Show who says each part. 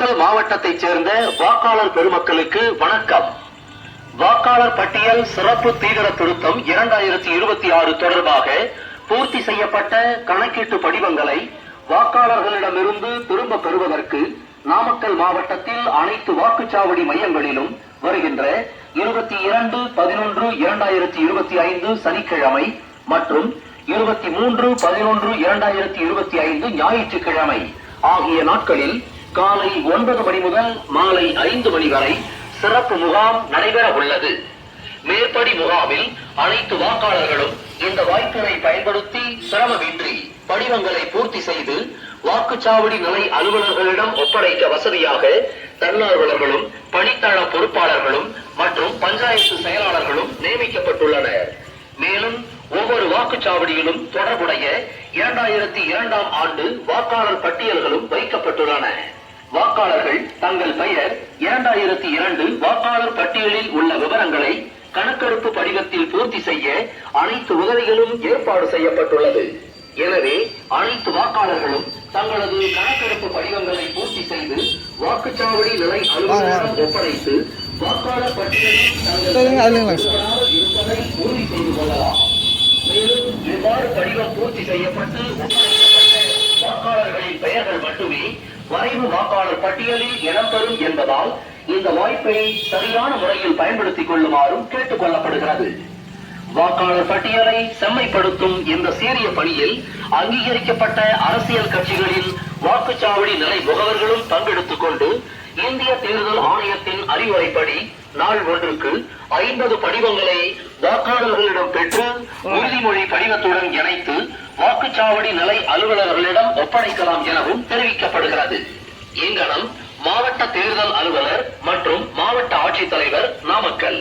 Speaker 1: நாமக்கல் மாவட்டத்தைச் சேர்ந்த வாக்காளர் பெருமக்களுக்கு வணக்கம். வாக்காளர் பட்டியல் சிறப்பு தீவிர திருத்தம் இரண்டாயிரத்தி இருபத்தி ஆறு தொடர்பாக பூர்த்தி செய்யப்பட்ட கணக்கீட்டு படிவங்களை வாக்காளர்களிடமிருந்து திரும்ப பெறுவதற்கு நாமக்கல் மாவட்டத்தில் அனைத்து வாக்குச்சாவடி மையங்களிலும் வருகின்ற இருபத்தி இரண்டு பதினொன்று இரண்டாயிரத்தி இருபத்தி ஐந்து சனிக்கிழமை மற்றும் இருபத்தி மூன்று பதினொன்று இரண்டாயிரத்தி இருபத்தி ஐந்து ஞாயிற்றுக்கிழமை ஆகிய நாட்களில் காலை ஒன்பது மணி முதல் மாலை ஐந்து மணி வரை சிறப்பு முகாம் நடைபெற உள்ளது. மேற்படி முகாமில் அனைத்து வாக்காளர்களும் இந்த வாய்ப்பினை பயன்படுத்தி சிரமமின்றி படிவங்களை பூர்த்தி செய்து வாக்குச்சாவடி நிலை அலுவலர்களிடம் ஒப்படைக்க வசதியாக தன்னார்வலர்களும் பணித்தள பொறுப்பாளர்களும் மற்றும் பஞ்சாயத்து செயலாளர்களும் நியமிக்கப்பட்டுள்ளனர். மேலும் ஒவ்வொரு வாக்குச்சாவடியிலும் தொடர்புடைய இரண்டாயிரத்தி இரண்டாம் ஆண்டு வாக்காளர் பட்டியல்களும் வைக்கப்பட்டுள்ளன. வாக்காளர்கள் தங்கள் பெயர் இரண்டாயிரத்தி இரண்டு வாக்காளர் பட்டியலில் உள்ள விவரங்களை கணக்கெடுப்பு படிவத்தில் பூர்த்தி செய்ய அனைத்து உதவிகளும் ஏற்பாடு செய்யப்பட்டுள்ளது. எனவே அனைத்து வாக்காளர்களும் தங்களது கணக்கெடுப்பு படிவங்களை பூர்த்தி செய்து வாக்குச்சாவடி நிலை அலுவலரிடம் ஒப்படைத்து வாக்காளர் பட்டியலில் தங்கள் இருப்பதை உறுதி செய்து கொள்ளலாம். மேலும் இவ்வாறு படிவம் பூர்த்தி செய்யப்பட்டு ஒப்படைக்கப்பட்ட வாக்காளர்களின் பெயர்கள் மட்டுமே வரைவு வாக்காளர் பட்டியலில் இடம்பெறும் என்பதால் இந்த வாய்ப்பை சரியான முறையில் பயன்படுத்திக் கொள்ளுமாறும் கேட்டுக் கொள்ளப்படுகிறது. வாக்காளர் பட்டியலை செம்மைப்படுத்தும் இந்த சீரிய பணியில் அங்கீகரிக்கப்பட்ட அரசியல் கட்சிகளின் வாக்குச்சாவடி நிலை முகவர்களும் பங்கெடுத்துக் கொண்டு இந்திய தேர்தல் ஆணையத்தின் அறிவுரைப்படி நாள் ஒன்றுக்கு ஐம்பது படிவங்களை வாக்காளர்களிடம் பெற்று உறுதிமொழி படிவத்துடன் இணைத்து வாக்குச்சாவடி நிலை அலுவலர்களிடம் ஒப்படைக்கலாம் எனவும் தெரிவிக்கப்படுகிறது. இங்கனம் மாவட்ட தேர்தல் அலுவலர் மற்றும் மாவட்ட ஆட்சித்தலைவர் நாமக்கல்.